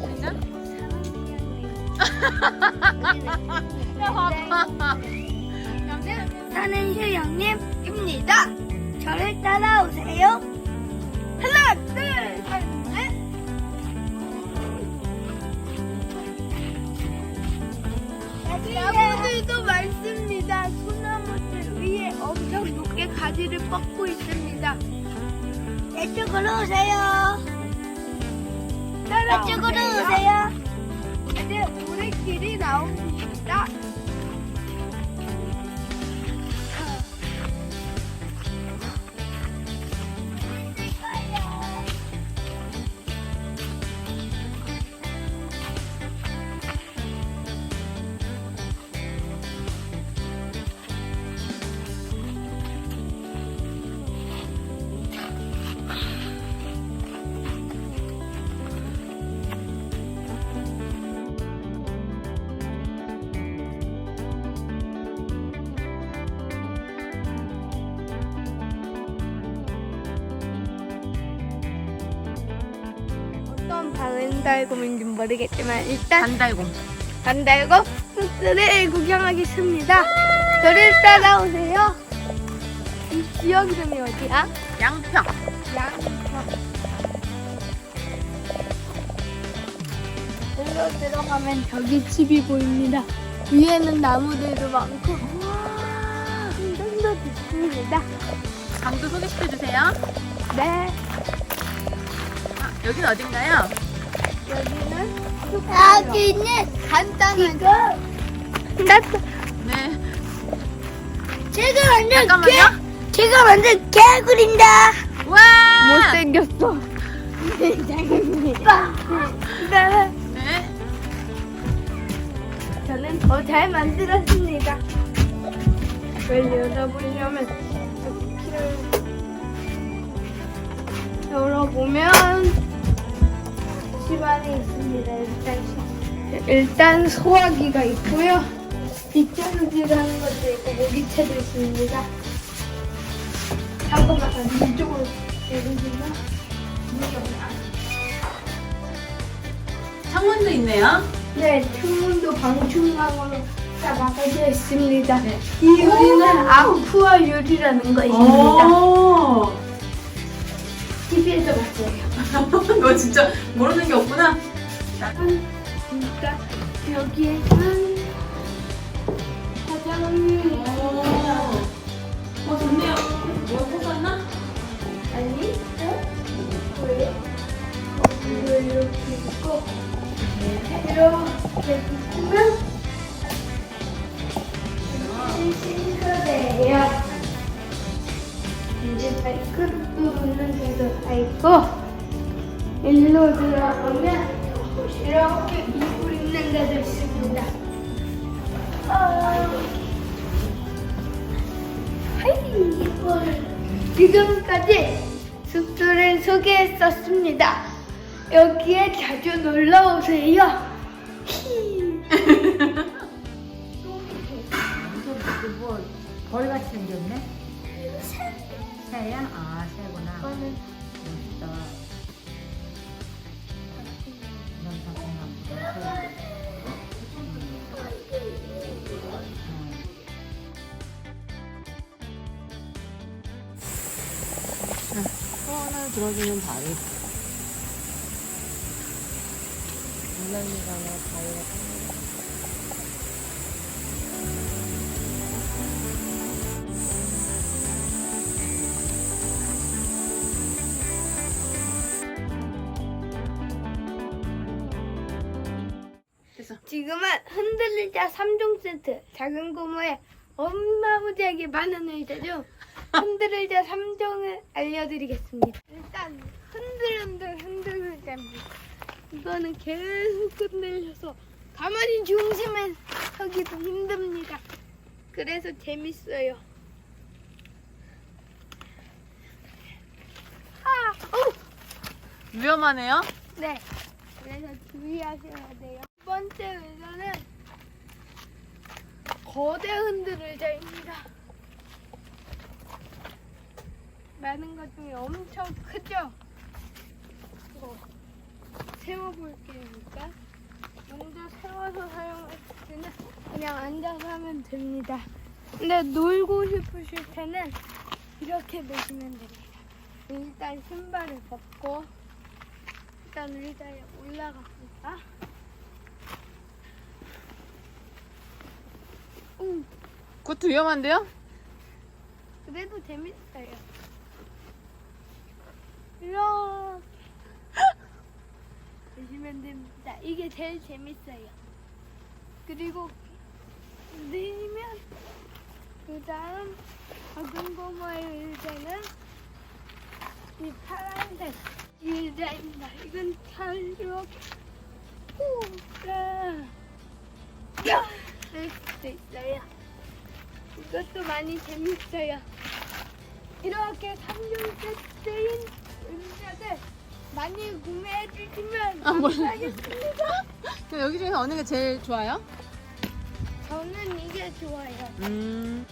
시작. 야 봐봐. 사는 휴양림입니다. 저를 따라오세요. 하나, 둘, 셋, 넷. 나무들 엄청 높게 가지를 뻗고 있습니다. 이쪽으로 오세요. 이쪽으로 오세요. 이제 오래 길이 나옵니다. 어떤 반달곰인지 모르겠지만 일단 반달곰. 반달곰 숲들을 구경하겠습니다. 저를 따라오세요. 이 지역 이름이 어디야? 양평. 양평. 일로 들어가면 저기 집이 보입니다. 위에는 나무들도 많고 풍경도 좋습니다. 강도 소개시켜 주세요. 네, 아, 여기는 어딘가요? 여기는 여기는 간단한 나 네. 제가 완전 잠깐만요. 제가 완전 개구리입니다. 와. 못생겼어. 네, 네. 저는 더 잘 만들었습니다. 이걸 열어보려면 키를 열어보면 집 안에 있습니다. 일단 일단 소화기가 있고요. 빗자루질하는 것도 있고 모기채도 있습니다. 잠깐만 이쪽으로 내리시면 문이 없나? 창문도 있네요. 네, 창문도 방충망으로 다 막아져 있습니다. 네. 이 유리는 아쿠아 유리라는 것입니다. 오. TV에서 봤어요. 너 진짜 모르는 게 없구나. 그러니까 여기에는 화장을 오. 어 좋네요. 뭐 뽑았나? 아니, 어? 왜? 이거 이렇게 있고 이렇게 있으면 싱크대예요. 이제 발그릇 부분은 데도 다 있고 일로 들어가면 이렇게 이불 있는 데도 있습니다. 어... 하이 지금까지 숲들을 소개했었습니다. 여기에 자주 놀러 오세요. 히. 뭐 벌같이 생겼네? 새야? 아 새구나 멋있다 들어주는 바위. 물난리가나 바위가 됐어. 지금은 흔들리자 3종 세트 작은 고무에 어마무지하게 많은 의자죠. 흔들리자 3종을 알려드리겠습니다. 일단 흔들흔들 흔들리자입니다. 이거는 계속 흔들려서 가만히 중심에 서기도 힘듭니다. 그래서 재밌어요. 아, 어, 위험하네요. 네. 그래서 주의하셔야 돼요. 첫 번째 의자는 거대 흔들 의자입니다. 많은 것 중에 엄청 크죠? 이거 세워볼게니까 먼저 세워서 사용할 때는 그냥 앉아서 하면 됩니다. 근데 놀고 싶으실 때는 이렇게 놓으시면 됩니다. 일단 신발을 벗고 일단 의자에 올라갑니다. 음, 그것도 위험한데요? 그래도 재밌어요. 이렇게 보시면 됩니다. 이게 제일 재밌어요. 그리고 내리면 그 다음 작은 고모의 의자는 이 파란색 의자입니다. 이건 잘 이렇게 꾹할 수도 있어요. 이것도 많이 재밌어요. 이렇게 3종 세트인 의자들 많이 구매해 주시면 아. 감사하겠습니다. 그럼 여기 중에서 어느 게 제일 좋아요? 저는 이게 좋아요. 음.